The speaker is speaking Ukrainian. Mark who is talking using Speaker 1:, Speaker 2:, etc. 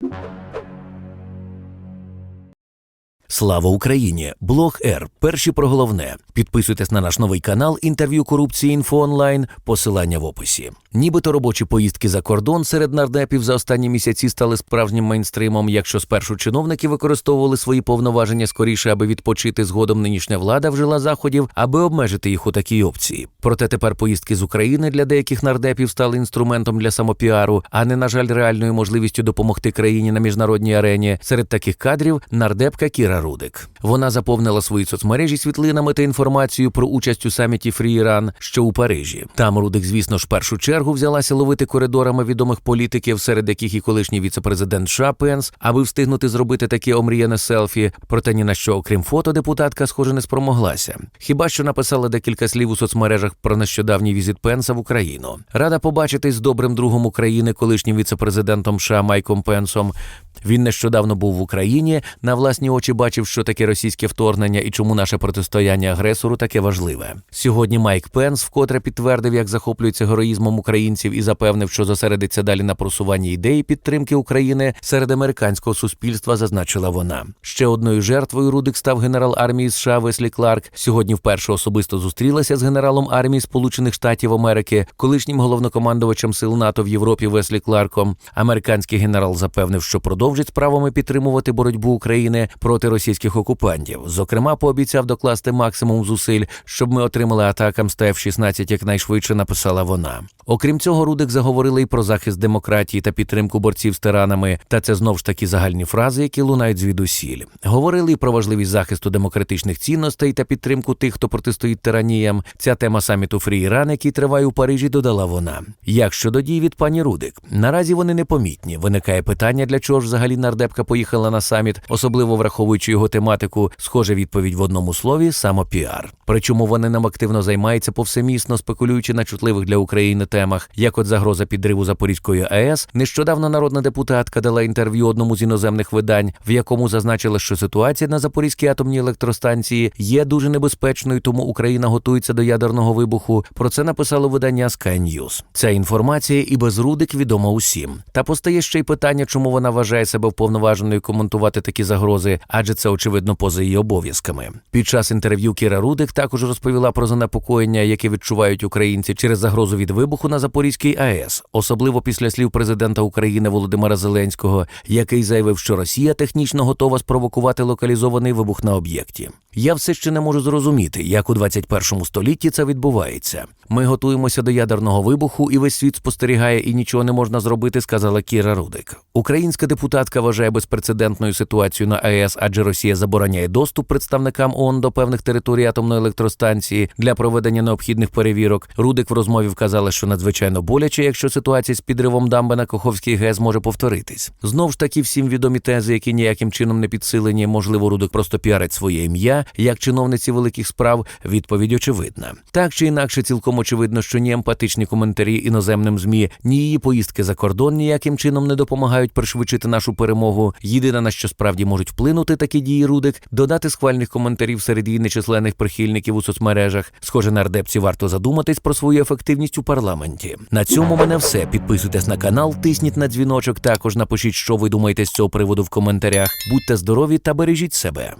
Speaker 1: you Слава Україні! Блог Р. Перші про головне. Підписуйтесь на наш новий канал інтерв'ю корупції інфо онлайн. Посилання в описі. Нібито робочі поїздки за кордон серед нардепів за останні місяці стали справжнім мейнстримом. Якщо спершу чиновники використовували свої повноваження скоріше, аби відпочити згодом нинішня влада вжила заходів, аби обмежити їх у такій опції. Проте тепер поїздки з України для деяких нардепів стали інструментом для самопіару, а не на жаль, реальною можливістю допомогти країні на міжнародній арені. Серед таких кадрів нардепка Кіра Рудик. Вона заповнила свої соцмережі світлинами та інформацією про участь у саміті Фрі Іран, що у Парижі. Там Рудик, звісно ж, першу чергу взялася ловити коридорами відомих політиків, серед яких і колишній віцепрезидент США Пенс, аби встигнути зробити таке омріяне селфі. Проте ні на що, окрім фото, депутатка, схоже, не спромоглася. Хіба що написала декілька слів у соцмережах про нещодавній візит Пенса в Україну. Рада побачитись з добрим другом України, колишнім віцепрезидентом США Майком Пенсом. Він нещодавно був в Україні, на власні очі бачив, що таке російське вторгнення і чому наше протистояння агресору таке важливе. Сьогодні Майк Пенс вкотре підтвердив, як захоплюється героїзмом українців і запевнив, що зосередиться далі на просуванні ідеї підтримки України серед американського суспільства, зазначила вона. Ще одною жертвою Рудик став генерал армії США Веслі Кларк. Сьогодні вперше особисто зустрілася з генералом армії Сполучених Штатів Америки, колишнім головнокомандувачем сил НАТО в Європі Веслі Кларком. Американський генерал запевнив, що продовжить справами підтримувати боротьбу України проти російських окупантів. Зокрема, пообіцяв докласти максимум зусиль, щоб ми отримали атакам з ТФ-16 якнайшвидше. Написала вона. Окрім цього, Рудик заговорили і про захист демократії та підтримку борців з тиранами. Та це знов ж такі загальні фрази, які лунають звідусіль. Говорили і про важливість захисту демократичних цінностей та підтримку тих, хто протистоїть тираніям. Ця тема саміту Фрі Іран, який триває у Парижі, додала вона. Як щодо дій від пані Рудик, наразі вони непомітні. Виникає питання, для чого ж взагалі нардепка поїхала на саміт, особливо враховуючи його тематику. Схоже, відповідь в одному слові самопіар. Причому вони нам активно займаються повсемісно, спекулюючи на чутливих для України темах, як от загроза підриву Запорізької АЕС. Нещодавно народна депутатка дала інтерв'ю одному з іноземних видань, в якому зазначила, що ситуація на Запорізькій атомній електростанції є дуже небезпечною, тому Україна готується до ядерного вибуху. Про це написало видання Sky News. Ця інформація і без Рудик відома усім. Та постає ще й питання, чому вона вважає себе вповноваженою коментувати такі загрози, адже це очевидно поза її обов'язками. Під час інтерв'ю Кіра Рудик також розповіла про занепокоєння, яке відчувають українці через загрозу від вибуху на Запорізькій АЕС, особливо після слів президента України Володимира Зеленського, який заявив, що Росія технічно готова спровокувати локалізований вибух на об'єкті. Я все ще не можу зрозуміти, як у 21 столітті це відбувається. Ми готуємося до ядерного вибуху, і весь світ спостерігає, і нічого не можна зробити, сказала Кіра Рудик. Українська депутатка вважає безпрецедентною ситуацію на АЕС, адже Росія забороняє доступ представникам ООН до певних територій атомної електростанції для проведення необхідних перевірок. Рудик в розмові вказала, що надзвичайно боляче, якщо ситуація з підривом дамби на Каховський ГЕС може повторитись. Знов ж таки всім відомі тези, які ніяким чином не підсилені. Можливо, Рудик просто піарить своє ім'я як чиновниці великих справ. Відповідь очевидна. Так чи інакше, цілком очевидно, що ні емпатичні коментарі іноземним змі, ні її поїздки за кордон ніяким чином не допомагають пришвидшити нашу перемогу. Єдине на що справді можуть вплинути такі дії Рудик, додати схвальних коментарів серед її нечисленних прихильників у соцмережах. Схоже, нардепці варто задуматись про свою ефективність у парламенті. На цьому мене все. Підписуйтесь на канал, тисніть на дзвіночок. Також напишіть, що ви думаєте з цього приводу в коментарях. Будьте здорові та бережіть себе.